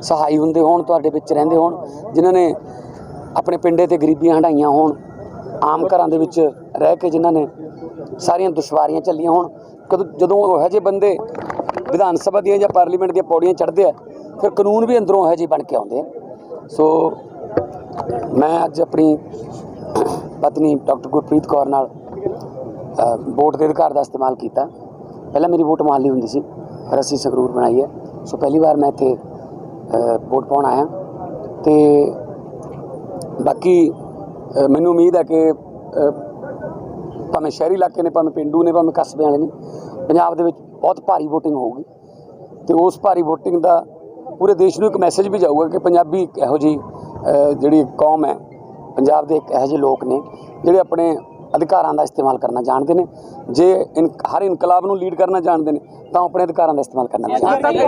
ਸਹਾਈ ਹੁੰਦੇ ਹੋਣ, ਤੁਹਾਡੇ ਵਿੱਚ ਰਹਿੰਦੇ ਹੋਣ, ਜਿਨ੍ਹਾਂ ਨੇ ਆਪਣੇ ਪਿੰਡੇ ਤੇ ਗਰੀਬੀਆਂ ਹੰਢਾਈਆਂ ਹੋਣ, ਆਮ ਘਰਾਂ ਦੇ ਵਿੱਚ ਰਹਿ ਕੇ ਜਿਨ੍ਹਾਂ ਨੇ ਸਾਰੀਆਂ ਦੁਸ਼ਵਾਰੀਆਂ ਝੱਲੀਆਂ ਹੋਣ, ਕਦੋਂ, ਜਦੋਂ ਇਹੋ ਜਿਹੇ ਬੰਦੇ ਵਿਧਾਨ ਸਭਾ ਦੀਆਂ ਜਾਂ ਪਾਰਲੀਮੈਂਟ ਦੀਆਂ ਪੌੜੀਆਂ ਚੜ੍ਹਦੇ ਆ, ਫਿਰ ਕਾਨੂੰਨ ਵੀ ਅੰਦਰੋਂ ਇਹੋ ਜਿਹੇ ਬਣ ਕੇ ਆਉਂਦੇ ਆ। ਸੋ ਮੈਂ ਅੱਜ ਆਪਣੀ ਪਤਨੀ ਡਾਕਟਰ ਗੁਰਪ੍ਰੀਤ ਕੌਰ ਨਾਲ ਵੋਟ ਦੇ ਅਧਿਕਾਰ ਦਾ ਇਸਤੇਮਾਲ ਕੀਤਾ। ਪਹਿਲਾਂ ਮੇਰੀ ਵੋਟ ਮਾਲੀ ਹੁੰਦੀ ਸੀ ਪਰ ਅਸੀਂ ਸੰਗਰੂਰ ਬਣਾਈ ਹੈ। ਸੋ ਪਹਿਲੀ ਵਾਰ ਮੈਂ ਇੱਥੇ ਵੋਟ ਪਾਉਣ ਆਇਆ। ਤੇ ਬਾਕੀ ਮੈਨੂੰ ਉਮੀਦ ਹੈ ਕਿ ਭਾਵੇਂ ਸ਼ਹਿਰੀ ਇਲਾਕੇ ਨੇ, ਭਾਵੇਂ ਪਿੰਡੂ ਨੇ, ਭਾਵੇਂ ਕਸਬੇ ਵਾਲੇ ਨੇ, ਪੰਜਾਬ ਦੇ ਵਿੱਚ ਬਹੁਤ ਭਾਰੀ VOTING ਹੋਊਗੀ। ਤੇ ਉਸ ਭਾਰੀ VOTING ਦਾ ਪੂਰੇ ਦੇਸ਼ ਨੂੰ ਇੱਕ ਮੈਸੇਜ ਵੀ ਜਾਊਗਾ ਕਿ ਪੰਜਾਬੀ ਇੱਕ ਇਹੋ ਜੀ ਜਿਹੜੀ ਕੌਮ ਹੈ, ਪੰਜਾਬ ਦੇ ਇੱਕ ਇਹੋ ਜਿਹੇ ਲੋਕ ਨੇ, ਜਿਹੜੇ ਆਪਣੇ ਅਧਿਕਾਰਾਂ ਦਾ ਇਸਤੇਮਾਲ ਕਰਨਾ ਜਾਣਦੇ ਨੇ ਜੇ ਇਨ ਹਰ ਇਨਕਲਾਬ ਨੂੰ ਲੀਡ ਕਰਨਾ ਜਾਣਦੇ ਨੇ ਤਾਂ ਉਹ ਆਪਣੇ ਅਧਿਕਾਰਾਂ ਦਾ ਇਸਤੇਮਾਲ ਕਰਨਾ ਵੀ ਜਾਣਦੇ ने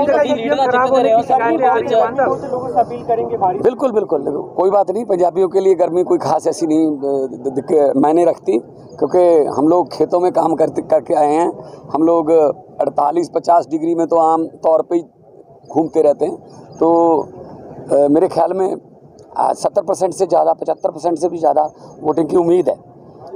बिल्कुल बिल्कुल देखो, कोई बात नहीं पंजाबियों के लिए गर्मी कोई खास ऐसी नहीं अ, द- द- मायने रखती क्योंकि हम लोग खेतों में काम करते करके आए हैं हम लोग 48-50 डिग्री में तो आम तौर पे ही घूमते रहते हैं तो अ, मेरे ख्याल में सत्तर परसेंट से ज़्यादा पचहत्तर परसेंट से भी ज़्यादा वोटिंग की उम्मीद है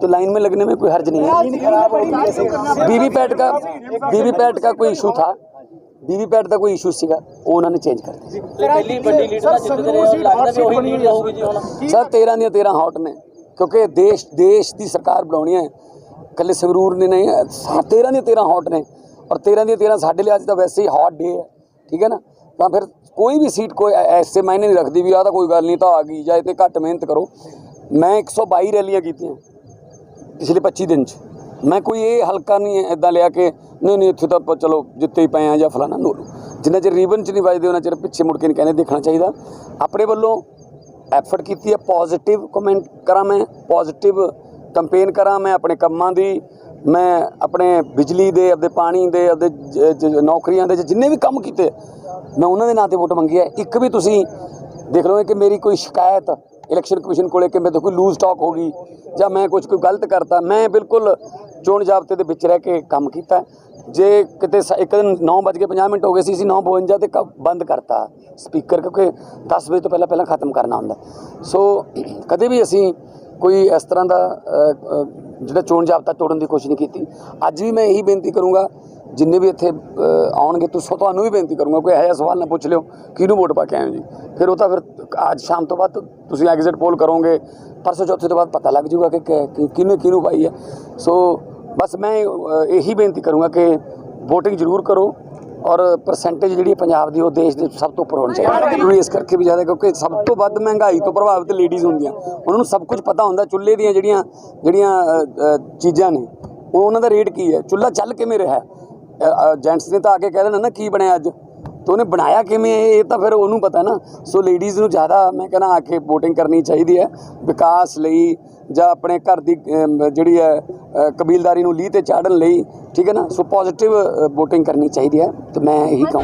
तो लाइन में लगने में कोई हर्ज नहीं है वीवीपैट का वीवीपैट का कोई इशू था वीवीपैट ਦਾ ਕੋਈ ਇਸ਼ੂ ਸੀਗਾ ਉਹ ਉਹਨਾਂ ਨੇ ਚੇਂਜ ਕਰ ਦਿੱਤਾ ਪਹਿਲੀ ਵੱਡੀ ਲੀਡ ਨਾਲ ਜਿੱਤਦੇ ਰਹੇ ਹੋ ਲੱਗਦਾ ਵੀ ਉਹੀ ਲੀਡ ਹੋਊਗੀ ਜੀ ਹੁਣ ਸਰ 13 ਦੀਆਂ 13 ਹੌਟ ਨੇ ਕਿਉਂਕਿ ਦੇਸ਼ ਦੇਸ਼ ਦੀ ਸਰਕਾਰ ਬਣਾਉਣੀ ਹੈ ਇਕੱਲੇ ਸੰਗਰੂਰ ਨੇ ਨਹੀਂ ਹੈ, ਸਾ- 13 ਦੀਆਂ 13 ਹੌਟ ਨੇ ਔਰ 13 ਦੀਆਂ 13 ਸਾਡੇ ਲਈ ਅੱਜ ਤਾਂ ਵੈਸੇ ਹੀ ਹੌਟ ਡੇ ਹੈ ਠੀਕ ਹੈ ਨਾ ਤਾਂ ਫਿਰ ਕੋਈ ਵੀ ਸੀਟ ਕੋਈ ਐ- ਐਸੇ ਮਾਇਨੇ ਨਹੀਂ ਰੱਖਦੀ ਵੀ ਆਹ ਤਾਂ ਕੋਈ ਗੱਲ ਨਹੀਂ ਤਾਂ ਆ ਗਈ ਜਾਂ ਇਹ ਤੇ ਘੱਟ ਮਿਹਨਤ ਕਰੋ ਮੈਂ 122 ਰੈਲੀਆਂ ਕੀਤੀਆਂ ਪਿਛਲੇ 25 ਦਿਨ ਚ। ਮੈਂ ਕੋਈ ਇਹ ਹਲਕਾ ਨਹੀਂ ਇਦਾਂ ਲਿਆ ਕਿ ਨਹੀਂ ਨਹੀਂ, ਇੱਥੇ ਤਾਂ ਆਪਾਂ ਚਲੋ ਜਿੱਤੇ ਹੀ ਪਏ ਆ ਜਾਂ ਫਲਾਣਾ ਨੋ ਜਿੰਨਾ ਚਿਰ ਰੀਬਨ ਚ ਨਹੀਂ ਵੱਜਦੇ, ਉਹਨਾਂ ਚਿਰ ਪਿੱਛੇ ਮੁੜ ਕੇ ਨਹੀਂ ਕਹਿੰਦੇ ਦੇਖਣਾ ਚਾਹੀਦਾ। ਆਪਣੇ ਵੱਲੋਂ ਐਫਰਟ ਕੀਤੀ ਹੈ ਪੋਜ਼ਿਟਿਵ ਕਮੈਂਟ ਕਰਾਂ ਮੈਂ ਪੋਜ਼ਿਟਿਵ ਕੰਪੇਨ ਕਰਾਂ ਮੈਂ ਆਪਣੇ ਕੰਮਾਂ ਦੀ। ਮੈਂ ਆਪਣੇ ਬਿਜਲੀ ਦੇ, ਆਪਦੇ ਪਾਣੀ ਦੇ, ਆਪਦੇ ਨੌਕਰੀਆਂ ਦੇ, ਜਿੰਨੇ ਵੀ ਕੰਮ ਕੀਤੇ, ਮੈਂ ਉਹਨਾਂ ਦੇ ਨਾਂ ਤੇ ਵੋਟ ਮੰਗੀ ਹੈ। ਇੱਕ ਵੀ ਤੁਸੀਂ ਦੇਖ ਲਓ ਕਿ ਮੇਰੀ ਕੋਈ ਸ਼ਿਕਾਇਤ ਇਲੈਕਸ਼ਨ ਕਮਿਸ਼ਨ ਕੋਲੇ ਕਿ ਮੈਂ ਤੋਂ ਕੋਈ ਲੂਜ਼ ਟਾਕ ਹੋ ਗਈ ਜਾਂ ਮੈਂ ਕੁਝ ਕੋਈ ਗਲਤ ਕਰਤਾ, ਮੈਂ ਬਿਲਕੁਲ ਚੋਣ ਜ਼ਾਬਤੇ ਦੇ ਵਿੱਚ ਰਹਿ ਕੇ ਕੰਮ ਕੀਤਾ। ਜੇ ਕਿਤੇ ਸ- ਇੱਕ ਦਿਨ 9:50 ਮਿੰਟ ਹੋ ਗਏ ਸੀ, ਅਸੀਂ 9:52 ਤੇ ਕ- ਬੰਦ ਕਰਤਾ ਸਪੀਕਰ ਕਿਉਂਕਿ 10 ਵਜੇ ਤੋਂ ਪਹਿਲਾਂ ਪਹਿਲਾਂ ਖਤਮ ਕਰਨਾ ਹੁੰਦਾ। ਸੋ ਕਦੇ ਵੀ ਅਸੀਂ ਕੋਈ ਇਸ ਤਰ੍ਹਾਂ ਦਾ ਜਿਹੜਾ ਚੋਣ ਜ਼ਾਬਤਾ ਤੋੜਨ ਦੀ ਕੋਸ਼ਿਸ਼ ਨਹੀਂ ਕੀਤੀ ਅੱਜ ਵੀ ਮੈਂ ਇਹੀ ਬੇਨਤੀ ਕਰੂੰਗਾ ਜਿੰਨੇ ਵੀ ਇੱਥੇ ਅ, ਆਉਣਗੇ ਤੁਸੀਂ ਤੁਹਾਨੂੰ ਵੀ ਬੇਨਤੀ ਕਰੂੰਗਾ ਕੋਈ ਇਹੋ ਜਿਹਾ ਸਵਾਲ ਨਾ ਪੁੱਛ ਲਿਓ ਕਿਹਨੂੰ ਵੋਟ ਪਾ ਕੇ ਆਏ ਹੋ ਜੀ ਫਿਰ ਉਹ ਤਾਂ ਫਿਰ ਅੱਜ ਸ਼ਾਮ ਤੋਂ ਬਾਅਦ ਤੁਸੀਂ ਐਗਜ਼ਿਟ ਪੋਲ ਕਰੋਗੇ ਪਰਸੋਂ ਚੌਥੇ ਤੋਂ ਬਾਅਦ ਪਤਾ ਲੱਗ ਜਾਊਗਾ ਕਿ ਕਿ- ਕਿ ਕਿਹਨੇ ਕਿਹਨੂੰ ਪਾਈ ਹੈ ਸੋ ਬਸ ਮੈਂ ਅ, ਇਹੀ ਬੇਨਤੀ ਕਰੂੰਗਾ ਕਿ VOTING ਜ਼ਰੂਰ ਕਰੋ ਔਰ ਪਰਸੈਂਟੇਜ ਜਿਹੜੀ ਪੰਜਾਬ ਦੀ ਉਹ ਦੇਸ਼ ਦੇ ਸਭ ਤੋਂ ਉੱਪਰ ਹੋਣੀ ਚਾਹੀਦੀ ਹੈ। ਇਸ ਕਰਕੇ ਵੀ ਜ਼ਿਆਦਾ ਕਿਉਂਕਿ ਸਭ ਤੋਂ ਵੱਧ ਮਹਿੰਗਾਈ ਤੋਂ ਪ੍ਰਭਾਵਿਤ ਲੇਡੀਜ਼ ਹੁੰਦੀਆਂ। ਉਹਨਾਂ ਨੂੰ ਸਭ ਕੁਝ ਪਤਾ ਹੁੰਦਾ ਚੁੱਲ੍ਹੇ ਦੀਆਂ ਜਿਹੜੀਆਂ ਜਿਹੜੀਆਂ ਚੀਜ਼ਾਂ ਨੇ ਉਹ ਉਹਨਾਂ ਦਾ ਰੇਟ ਕੀ ਹੈ? ਚੁੱਲ੍ਹਾ ਚੱਲ ਕਿਵੇਂ ਰਿਹਾ? ਜੈਂਟਸ ਨੇ ਤਾਂ ਆ ਕੇ ਕਹਿ ਦੇਣਾ ਨਾ ਕੀ ਬਣਿਆ ਅੱਜ? ਤੇ ਉਹਨੇ ਬਣਾਇਆ ਕਿਵੇਂ? ਇਹ ਤਾਂ ਫਿਰ ਉਹਨੂੰ ਪਤਾ ਨਾ। ਸੋ ਲੇਡੀਜ਼ ਨੂੰ ਜ਼ਿਆਦਾ ਮੈਂ ਕਹਿੰਦਾ ਆ ਕੇ VOTING ਕਰਨੀ ਚਾਹੀਦੀ ਹੈ। ਵਿਕਾਸ ਲਈ ਜਾਂ ਆਪਣੇ ਘਰ ਦੀ ਜਿਹੜੀ ਹੈ ਕਬੀਲਦਾਰੀ ਨੂੰ ਲੀਹ ਤੇ ਚਾੜਨ ਲਈ, ਠੀਕ ਹੈ ਨਾ? ਸੋ ਪੋਜ਼ਿਟਿਵ VOTING ਕਰਨੀ ਚਾਹੀਦੀ ਹੈ, ਤੇ ਮੈਂ ਇਹੀ ਕਹਾਂ।